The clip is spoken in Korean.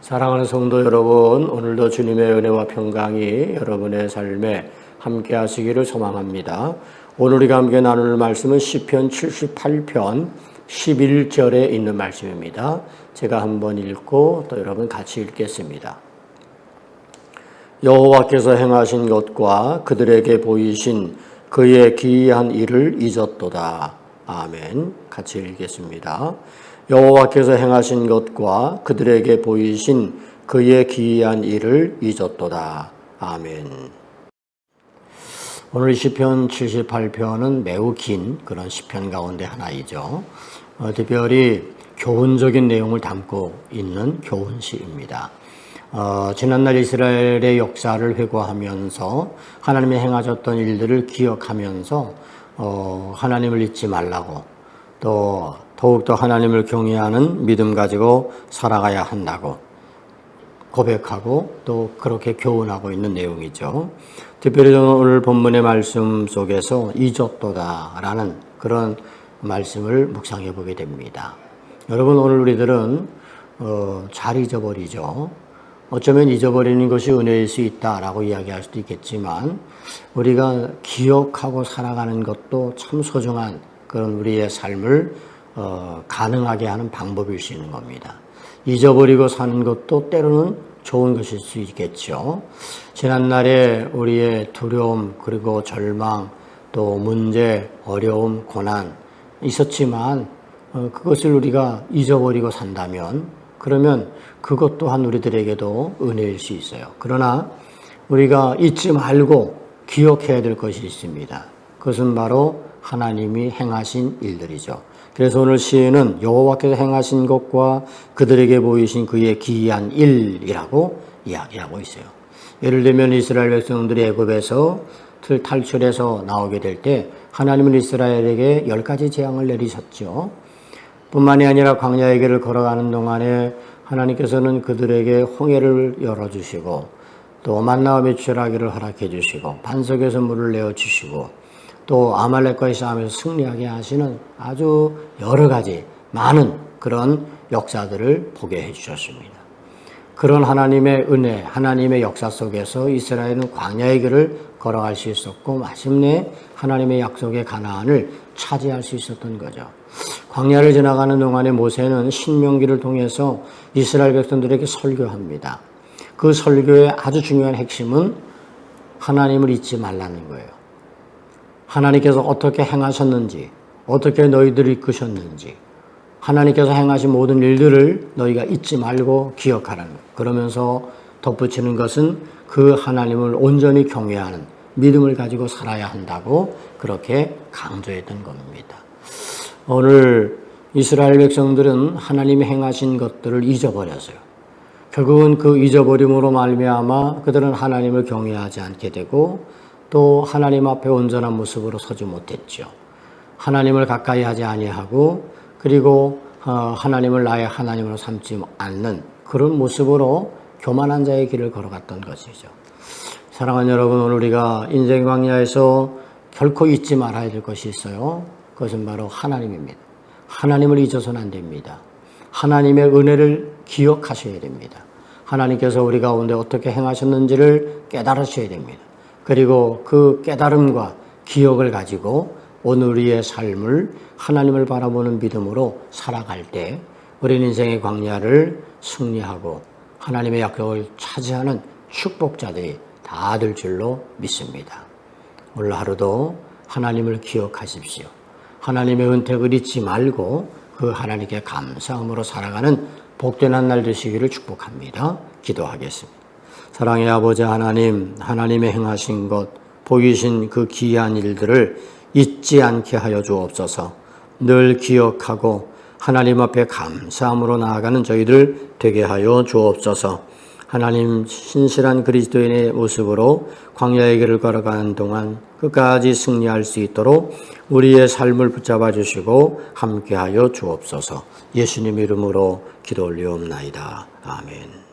사랑하는 성도 여러분, 오늘도 주님의 은혜와 평강이 여러분의 삶에 함께 하시기를 소망합니다. 오늘 우리가 함께 나눌 말씀은 시편 78편 11절에 있는 말씀입니다. 제가 한번 읽고 또 여러분 같이 읽겠습니다. 여호와께서 행하신 것과 그들에게 보이신 그의 기이한 일을 잊었도다. 아멘. 같이 읽겠습니다. 여호와께서 행하신 것과 그들에게 보이신 그의 기이한 일을 잊었도다. 아멘. 오늘 시편 78편은 매우 긴 그런 시편 가운데 하나이죠. 어, 특별히 교훈적인 내용을 담고 있는 교훈시입니다. 어, 지난날 이스라엘의 역사를 회고하면서 하나님이 행하셨던 일들을 기억하면서 어, 하나님을 잊지 말라고 또 더욱더 하나님을 경외하는 믿음 가지고 살아가야 한다고 고백하고 또 그렇게 교훈하고 있는 내용이죠. 특별히 오늘 본문의 말씀 속에서 잊었도다라는 그런 말씀을 묵상해 보게 됩니다. 여러분 오늘 우리들은 어, 잘 잊어버리죠. 어쩌면 잊어버리는 것이 은혜일 수 있다라고 이야기할 수도 있겠지만 우리가 기억하고 살아가는 것도 참 소중한 그런 우리의 삶을 어, 가능하게 하는 방법일 수 있는 겁니다. 잊어버리고 사는 것도 때로는 좋은 것일 수 있겠죠. 지난날에 우리의 두려움 그리고 절망 또 문제 어려움 고난 있었지만 어, 그것을 우리가 잊어버리고 산다면 그러면 그것 또한 우리들에게도 은혜일 수 있어요. 그러나 우리가 잊지 말고 기억해야 될 것이 있습니다. 그것은 바로 하나님이 행하신 일들이죠. 그래서 오늘 시인은 여호와께서 행하신 것과 그들에게 보이신 그의 기이한 일이라고 이야기하고 있어요. 예를 들면 이스라엘 백성들이 애굽에서 탈출해서 나오게 될 때 하나님은 이스라엘에게 열 가지 재앙을 내리셨죠. 뿐만이 아니라 광야의 길을 걸어가는 동안에 하나님께서는 그들에게 홍해를 열어주시고 또 만나와 매출하기를 허락해 주시고 반석에서 물을 내어 주시고 또 아말렉과의 싸움에서 승리하게 하시는 아주 여러 가지 많은 그런 역사들을 보게 해 주셨습니다. 그런 하나님의 은혜, 하나님의 역사 속에서 이스라엘은 광야의 길을 걸어갈 수 있었고 마침내 하나님의 약속의 가나안을 차지할 수 있었던 거죠. 광야를 지나가는 동안에 모세는 신명기를 통해서 이스라엘 백성들에게 설교합니다. 그 설교의 아주 중요한 핵심은 하나님을 잊지 말라는 거예요. 하나님께서 어떻게 행하셨는지, 어떻게 너희들을 이끄셨는지, 하나님께서 행하신 모든 일들을 너희가 잊지 말고 기억하라는 것. 그러면서 덧붙이는 것은 그 하나님을 온전히 경외하는 믿음을 가지고 살아야 한다고 그렇게 강조했던 겁니다. 오늘 이스라엘 백성들은 하나님이 행하신 것들을 잊어버렸어요. 결국은 그 잊어버림으로 말미암아 그들은 하나님을 경외하지 않게 되고 또 하나님 앞에 온전한 모습으로 서지 못했죠. 하나님을 가까이 하지 아니하고 그리고 어, 하나님을 나의 하나님으로 삼지 않는 그런 모습으로 교만한 자의 길을 걸어갔던 것이죠. 사랑하는 여러분, 오늘 우리가 인생 광야에서 결코 잊지 말아야 될 것이 있어요. 그것은 바로 하나님입니다. 하나님을 잊어서는 안 됩니다. 하나님의 은혜를 기억하셔야 됩니다. 하나님께서 우리 가운데 어떻게 행하셨는지를 깨달으셔야 됩니다. 그리고 그 깨달음과 기억을 가지고 오늘 우리의 삶을 하나님을 바라보는 믿음으로 살아갈 때 우리 인생의 광야를 승리하고 하나님의 약속을 차지하는 축복자들이 다 될 줄로 믿습니다. 오늘 하루도 하나님을 기억하십시오. 하나님의 은택을 잊지 말고 그 하나님께 감사함으로 살아가는 복된 한 날 되시기를 축복합니다. 기도하겠습니다. 사랑의 아버지 하나님, 하나님의 행하신 것, 보이신 그 기이한 일들을 잊지 않게 하여 주옵소서. 늘 기억하고 하나님 앞에 감사함으로 나아가는 저희들 되게 하여 주옵소서. 하나님 신실한 그리스도인의 모습으로 광야의 길을 걸어가는 동안 끝까지 승리할 수 있도록 우리의 삶을 붙잡아 주시고 함께하여 주옵소서. 예수님 이름으로 기도 올리옵나이다. 아멘.